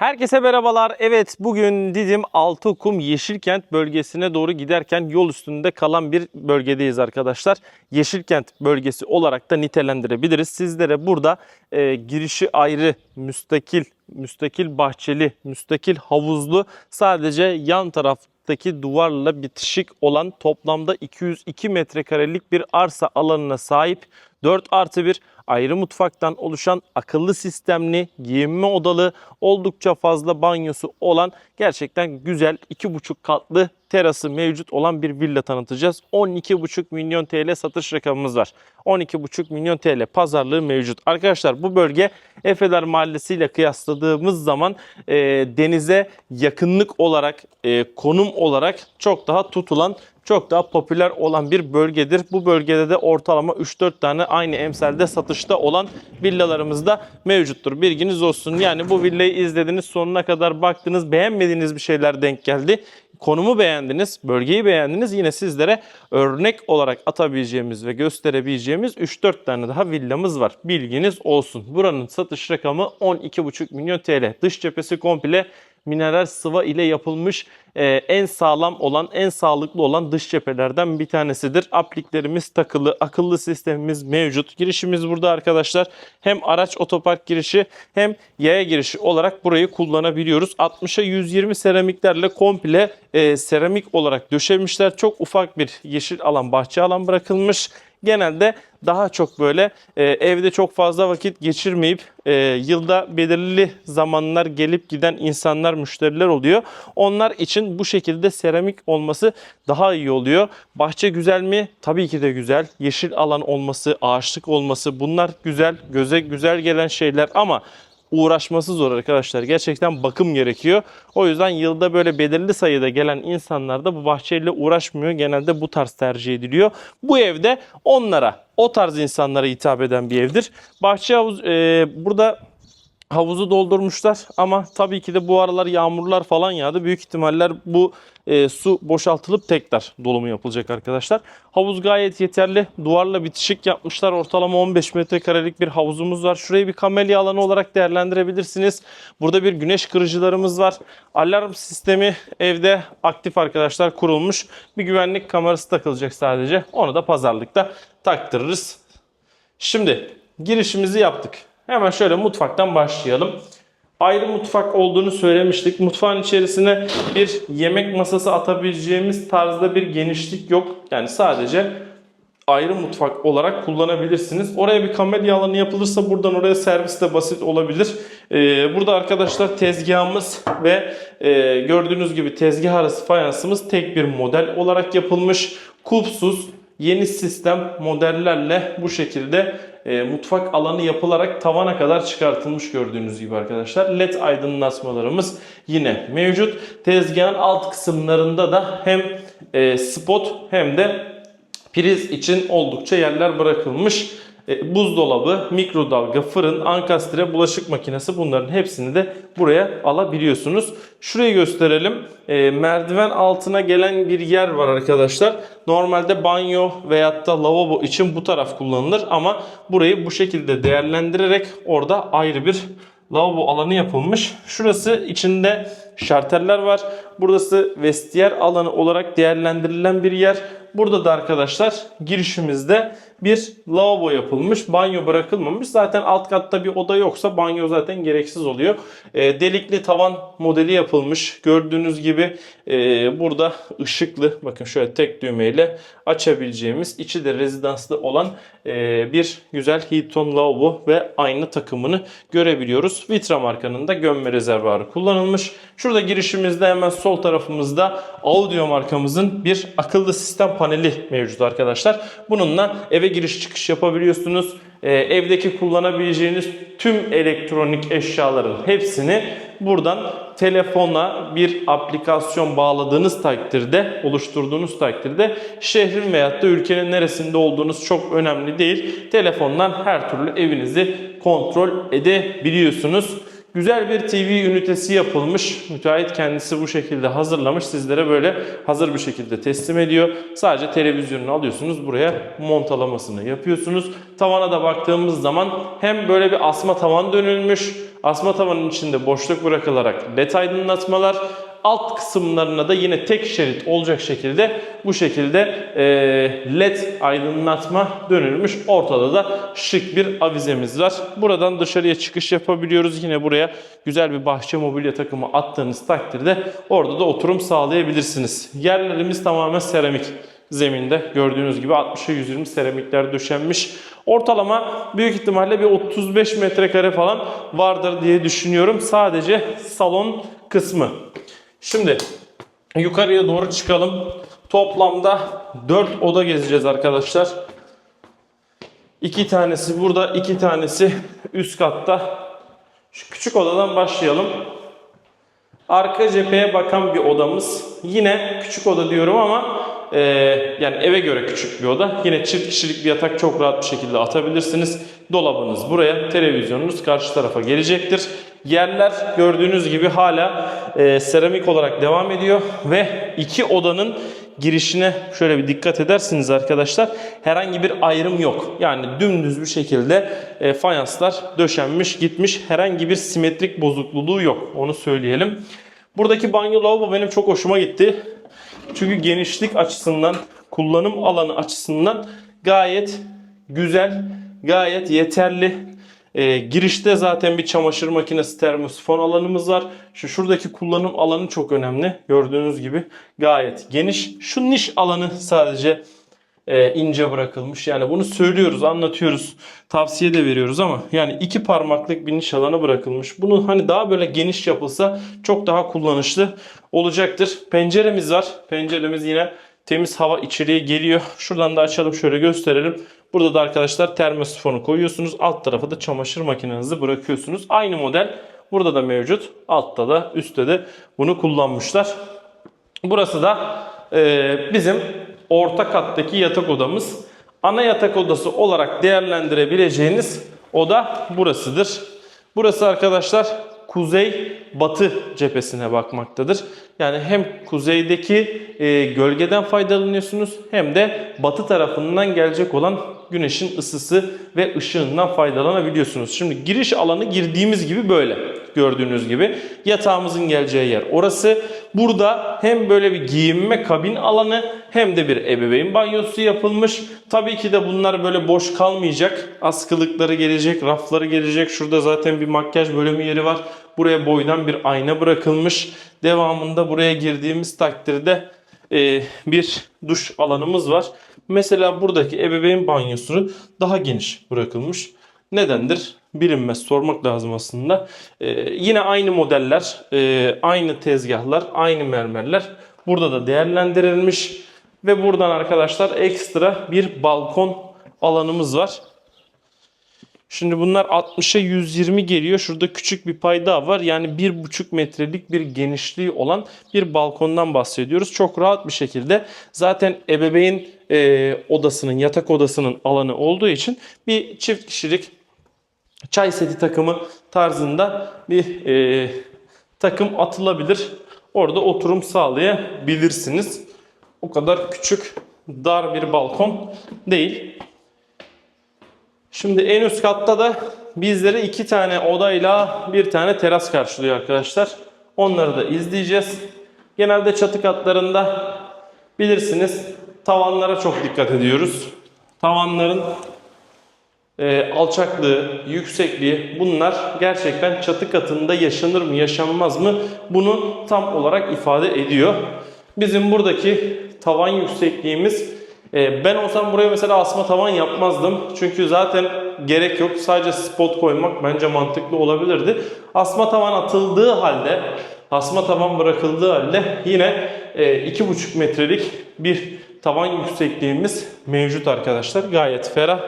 Herkese merhabalar. Evet bugün Didim Altıkum Yeşilkent bölgesine doğru giderken yol üstünde kalan bir bölgedeyiz arkadaşlar. Yeşilkent bölgesi olarak da nitelendirebiliriz. Sizlere burada e, girişi ayrı, müstakil, müstakil bahçeli, müstakil havuzlu sadece yan taraftaki duvarla bitişik olan toplamda 202 metrekarelik bir arsa alanına sahip 4 artı 1 ayrı mutfaktan oluşan akıllı sistemli, giyinme odalı, oldukça fazla banyosu olan gerçekten güzel 2,5 katlı terası mevcut olan bir villa tanıtacağız. 12,5 milyon TL satış rakamımız var. 12,5 milyon TL pazarlığı mevcut. Arkadaşlar bu bölge Efeler Mahallesi ile kıyasladığımız zaman e, denize yakınlık olarak, e, konum olarak çok daha tutulan çok daha popüler olan bir bölgedir. Bu bölgede de ortalama 3-4 tane aynı emselde satışta olan villalarımız da mevcuttur. Bilginiz olsun. Yani bu villayı izlediniz, sonuna kadar baktınız, beğenmediğiniz bir şeyler denk geldi. Konumu beğendiniz, bölgeyi beğendiniz. Yine sizlere örnek olarak atabileceğimiz ve gösterebileceğimiz 3-4 tane daha villamız var. Bilginiz olsun. Buranın satış rakamı 12,5 milyon TL. Dış cephesi komple mineral sıva ile yapılmış e, en sağlam olan, en sağlıklı olan dış cephelerden bir tanesidir. Apliklerimiz takılı, akıllı sistemimiz mevcut. Girişimiz burada arkadaşlar. Hem araç otopark girişi hem yaya girişi olarak burayı kullanabiliyoruz. 60'a 120 seramiklerle komple e, seramik olarak döşemişler. Çok ufak bir yeşil alan, bahçe alan bırakılmış genelde daha çok böyle e, evde çok fazla vakit geçirmeyip e, yılda belirli zamanlar gelip giden insanlar, müşteriler oluyor. Onlar için bu şekilde seramik olması daha iyi oluyor. Bahçe güzel mi? Tabii ki de güzel. Yeşil alan olması, ağaçlık olması bunlar güzel, göze güzel gelen şeyler ama uğraşması zor arkadaşlar. Gerçekten bakım gerekiyor. O yüzden yılda böyle belirli sayıda gelen insanlar da bu bahçeyle uğraşmıyor. Genelde bu tarz tercih ediliyor. Bu evde onlara, o tarz insanlara hitap eden bir evdir. Bahçe havuz, e, burada havuzu doldurmuşlar ama tabii ki de bu aralar yağmurlar falan yağdı. Büyük ihtimaller bu e, su boşaltılıp tekrar dolumu yapılacak arkadaşlar. Havuz gayet yeterli. Duvarla bitişik yapmışlar. Ortalama 15 metrekarelik bir havuzumuz var. Şurayı bir kamelya alanı olarak değerlendirebilirsiniz. Burada bir güneş kırıcılarımız var. Alarm sistemi evde aktif arkadaşlar kurulmuş. Bir güvenlik kamerası takılacak sadece. Onu da pazarlıkta taktırırız. Şimdi girişimizi yaptık. Hemen şöyle mutfaktan başlayalım. Ayrı mutfak olduğunu söylemiştik. Mutfağın içerisine bir yemek masası atabileceğimiz tarzda bir genişlik yok. Yani sadece ayrı mutfak olarak kullanabilirsiniz. Oraya bir kamelya alanı yapılırsa buradan oraya servis de basit olabilir. Ee, burada arkadaşlar tezgahımız ve e, gördüğünüz gibi tezgah arası fayansımız tek bir model olarak yapılmış. Kulpsuz yeni sistem modellerle bu şekilde e, mutfak alanı yapılarak tavana kadar çıkartılmış gördüğünüz gibi arkadaşlar. LED aydınlatmalarımız yine mevcut. Tezgahın alt kısımlarında da hem e, spot hem de priz için oldukça yerler bırakılmış. E, buzdolabı, mikrodalga, fırın, ankastre, bulaşık makinesi bunların hepsini de buraya alabiliyorsunuz. Şurayı gösterelim. E, merdiven altına gelen bir yer var arkadaşlar. Normalde banyo veyahut da lavabo için bu taraf kullanılır ama burayı bu şekilde değerlendirerek orada ayrı bir lavabo alanı yapılmış. Şurası içinde şarteller var. Burası vestiyer alanı olarak değerlendirilen bir yer. Burada da arkadaşlar girişimizde bir lavabo yapılmış. Banyo bırakılmamış. Zaten alt katta bir oda yoksa banyo zaten gereksiz oluyor. E, delikli tavan modeli yapılmış. Gördüğünüz gibi e, burada ışıklı bakın şöyle tek düğmeyle açabileceğimiz içi de rezidanslı olan e, bir güzel Hilton lavabo ve aynı takımını görebiliyoruz. Vitra markanın da gömme rezervuarı kullanılmış. Şurada girişimizde hemen sol tarafımızda Audio markamızın bir akıllı sistem paneli mevcut arkadaşlar. Bununla eve giriş çıkış yapabiliyorsunuz. Ee, evdeki kullanabileceğiniz tüm elektronik eşyaların hepsini buradan telefona bir aplikasyon bağladığınız takdirde, oluşturduğunuz takdirde şehrin veyahut da ülkenin neresinde olduğunuz çok önemli değil. Telefondan her türlü evinizi kontrol edebiliyorsunuz. Güzel bir TV ünitesi yapılmış. Müteahhit kendisi bu şekilde hazırlamış. Sizlere böyle hazır bir şekilde teslim ediyor. Sadece televizyonunu alıyorsunuz. Buraya montalamasını yapıyorsunuz. Tavana da baktığımız zaman hem böyle bir asma tavan dönülmüş Asma tavanın içinde boşluk bırakılarak led aydınlatmalar. Alt kısımlarına da yine tek şerit olacak şekilde bu şekilde e, led aydınlatma dönülmüş. Ortada da şık bir avizemiz var. Buradan dışarıya çıkış yapabiliyoruz. Yine buraya güzel bir bahçe mobilya takımı attığınız takdirde orada da oturum sağlayabilirsiniz. Yerlerimiz tamamen seramik zeminde gördüğünüz gibi 60'a 120 seramikler döşenmiş. Ortalama büyük ihtimalle bir 35 metrekare falan vardır diye düşünüyorum. Sadece salon kısmı. Şimdi yukarıya doğru çıkalım. Toplamda 4 oda gezeceğiz arkadaşlar. İki tanesi burada, iki tanesi üst katta. Şu küçük odadan başlayalım. Arka cepheye bakan bir odamız. Yine küçük oda diyorum ama e, yani eve göre küçük bir oda. Yine çift kişilik bir yatak çok rahat bir şekilde atabilirsiniz. Dolabınız buraya, televizyonunuz karşı tarafa gelecektir. Yerler gördüğünüz gibi hala e, seramik olarak devam ediyor ve iki odanın girişine şöyle bir dikkat edersiniz arkadaşlar. Herhangi bir ayrım yok. Yani dümdüz bir şekilde e, fayanslar döşenmiş gitmiş. Herhangi bir simetrik bozukluluğu yok. Onu söyleyelim. Buradaki banyo lavabo benim çok hoşuma gitti. Çünkü genişlik açısından, kullanım alanı açısından gayet güzel, gayet yeterli. Ee, girişte zaten bir çamaşır makinesi termosifon alanımız var. Şu şuradaki kullanım alanı çok önemli. Gördüğünüz gibi gayet geniş. Şu niş alanı sadece e, ince bırakılmış. Yani bunu söylüyoruz, anlatıyoruz, tavsiye de veriyoruz ama yani iki parmaklık bir niş alanı bırakılmış. Bunu hani daha böyle geniş yapılsa çok daha kullanışlı olacaktır. Penceremiz var. Penceremiz yine temiz hava içeriye geliyor. Şuradan da açalım şöyle gösterelim. Burada da arkadaşlar termosifonu koyuyorsunuz. Alt tarafa da çamaşır makinenizi bırakıyorsunuz. Aynı model burada da mevcut. Altta da üstte de bunu kullanmışlar. Burası da e, bizim orta kattaki yatak odamız. Ana yatak odası olarak değerlendirebileceğiniz oda burasıdır. Burası arkadaşlar kuzey batı cephesine bakmaktadır. Yani hem kuzeydeki e, gölgeden faydalanıyorsunuz hem de batı tarafından gelecek olan güneşin ısısı ve ışığından faydalanabiliyorsunuz. Şimdi giriş alanı girdiğimiz gibi böyle gördüğünüz gibi. Yatağımızın geleceği yer orası. Burada hem böyle bir giyinme kabin alanı hem de bir ebeveyn banyosu yapılmış. Tabii ki de bunlar böyle boş kalmayacak. Askılıkları gelecek, rafları gelecek. Şurada zaten bir makyaj bölümü yeri var. Buraya boydan bir ayna bırakılmış. Devamında buraya girdiğimiz takdirde e, bir duş alanımız var. Mesela buradaki ebeveyn banyosu daha geniş bırakılmış. Nedendir? Bilinmez. Sormak lazım aslında. Ee, yine aynı modeller, e, aynı tezgahlar, aynı mermerler burada da değerlendirilmiş. Ve buradan arkadaşlar ekstra bir balkon alanımız var. Şimdi bunlar 60'a 120 geliyor. Şurada küçük bir pay daha var. Yani 1,5 metrelik bir genişliği olan bir balkondan bahsediyoruz. Çok rahat bir şekilde zaten ebeveyn e, odasının, yatak odasının alanı olduğu için bir çift kişilik çay seti takımı tarzında bir e, takım atılabilir. Orada oturum sağlayabilirsiniz. O kadar küçük, dar bir balkon değil. Şimdi en üst katta da bizleri iki tane odayla bir tane teras karşılıyor arkadaşlar. Onları da izleyeceğiz. Genelde çatı katlarında bilirsiniz tavanlara çok dikkat ediyoruz. Tavanların e, alçaklığı, yüksekliği bunlar gerçekten çatı katında yaşanır mı yaşanmaz mı bunu tam olarak ifade ediyor. Bizim buradaki tavan yüksekliğimiz e, ben olsam buraya mesela asma tavan yapmazdım. Çünkü zaten gerek yok. Sadece spot koymak bence mantıklı olabilirdi. Asma tavan atıldığı halde, asma tavan bırakıldığı halde yine e, 2,5 metrelik bir tavan yüksekliğimiz mevcut arkadaşlar. Gayet ferah.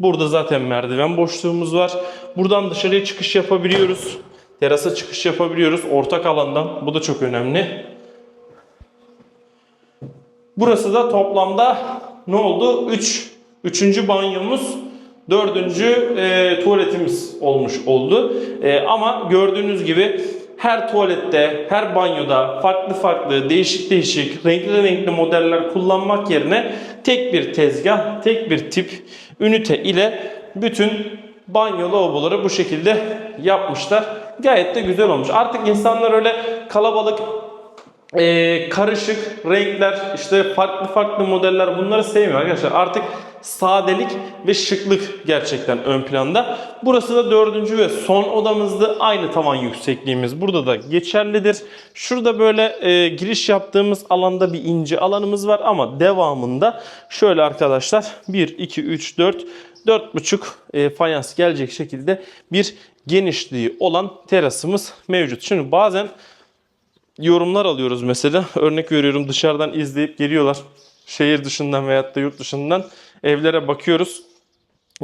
Burada zaten merdiven boşluğumuz var. Buradan dışarıya çıkış yapabiliyoruz. Terasa çıkış yapabiliyoruz ortak alandan. Bu da çok önemli. Burası da toplamda ne oldu? 3. Üçüncü banyomuz, dördüncü e, tuvaletimiz olmuş oldu. E, ama gördüğünüz gibi her tuvalette, her banyoda farklı farklı, değişik değişik, renkli renkli modeller kullanmak yerine tek bir tezgah, tek bir tip ünite ile bütün banyo lavaboları bu şekilde yapmışlar. Gayet de güzel olmuş. Artık insanlar öyle kalabalık ee, karışık renkler, işte farklı farklı modeller bunları sevmiyor arkadaşlar. Artık sadelik ve şıklık gerçekten ön planda. Burası da dördüncü ve son odamızdı. Aynı tavan yüksekliğimiz burada da geçerlidir. Şurada böyle e, giriş yaptığımız alanda bir ince alanımız var ama devamında şöyle arkadaşlar 1, 2, 3, 4, 4,5 e, fayans gelecek şekilde bir genişliği olan terasımız mevcut. Şimdi bazen yorumlar alıyoruz mesela. Örnek veriyorum dışarıdan izleyip geliyorlar. Şehir dışından veyahut da yurt dışından evlere bakıyoruz.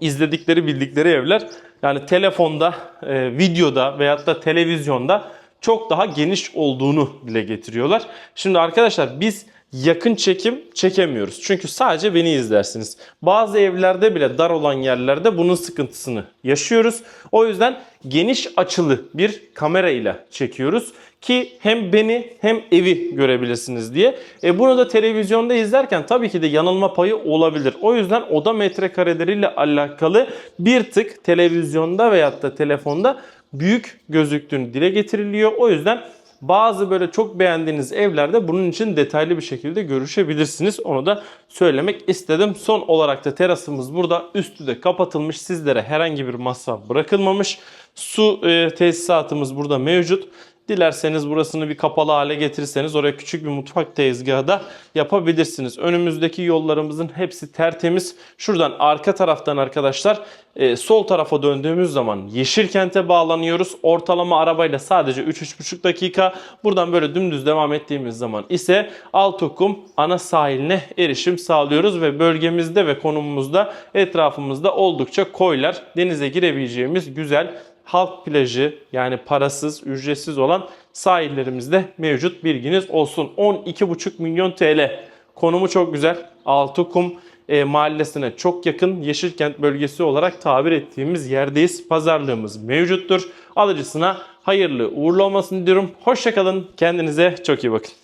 İzledikleri bildikleri evler yani telefonda, e, videoda veyahut da televizyonda çok daha geniş olduğunu dile getiriyorlar. Şimdi arkadaşlar biz yakın çekim çekemiyoruz. Çünkü sadece beni izlersiniz. Bazı evlerde bile dar olan yerlerde bunun sıkıntısını yaşıyoruz. O yüzden geniş açılı bir kamera ile çekiyoruz ki hem beni hem evi görebilirsiniz diye. E bunu da televizyonda izlerken tabii ki de yanılma payı olabilir. O yüzden oda metrekareleriyle alakalı bir tık televizyonda veyahut da telefonda büyük gözüktüğünü dile getiriliyor. O yüzden bazı böyle çok beğendiğiniz evlerde bunun için detaylı bir şekilde görüşebilirsiniz. Onu da söylemek istedim. Son olarak da terasımız burada. Üstü de kapatılmış. Sizlere herhangi bir masraf bırakılmamış. Su e, tesisatımız burada mevcut. Dilerseniz burasını bir kapalı hale getirirseniz oraya küçük bir mutfak tezgahı da yapabilirsiniz. Önümüzdeki yollarımızın hepsi tertemiz. Şuradan arka taraftan arkadaşlar e, sol tarafa döndüğümüz zaman Yeşilkent'e bağlanıyoruz. Ortalama arabayla sadece 3-3,5 dakika. Buradan böyle dümdüz devam ettiğimiz zaman ise Altokum ana sahiline erişim sağlıyoruz ve bölgemizde ve konumumuzda etrafımızda oldukça koylar denize girebileceğimiz güzel halk plajı yani parasız, ücretsiz olan sahillerimizde mevcut bilginiz olsun. 12,5 milyon TL. Konumu çok güzel. Altıkum e, mahallesine çok yakın Yeşilkent bölgesi olarak tabir ettiğimiz yerdeyiz. Pazarlığımız mevcuttur. Alıcısına hayırlı uğurlu olmasını diliyorum. Hoşçakalın. Kendinize çok iyi bakın.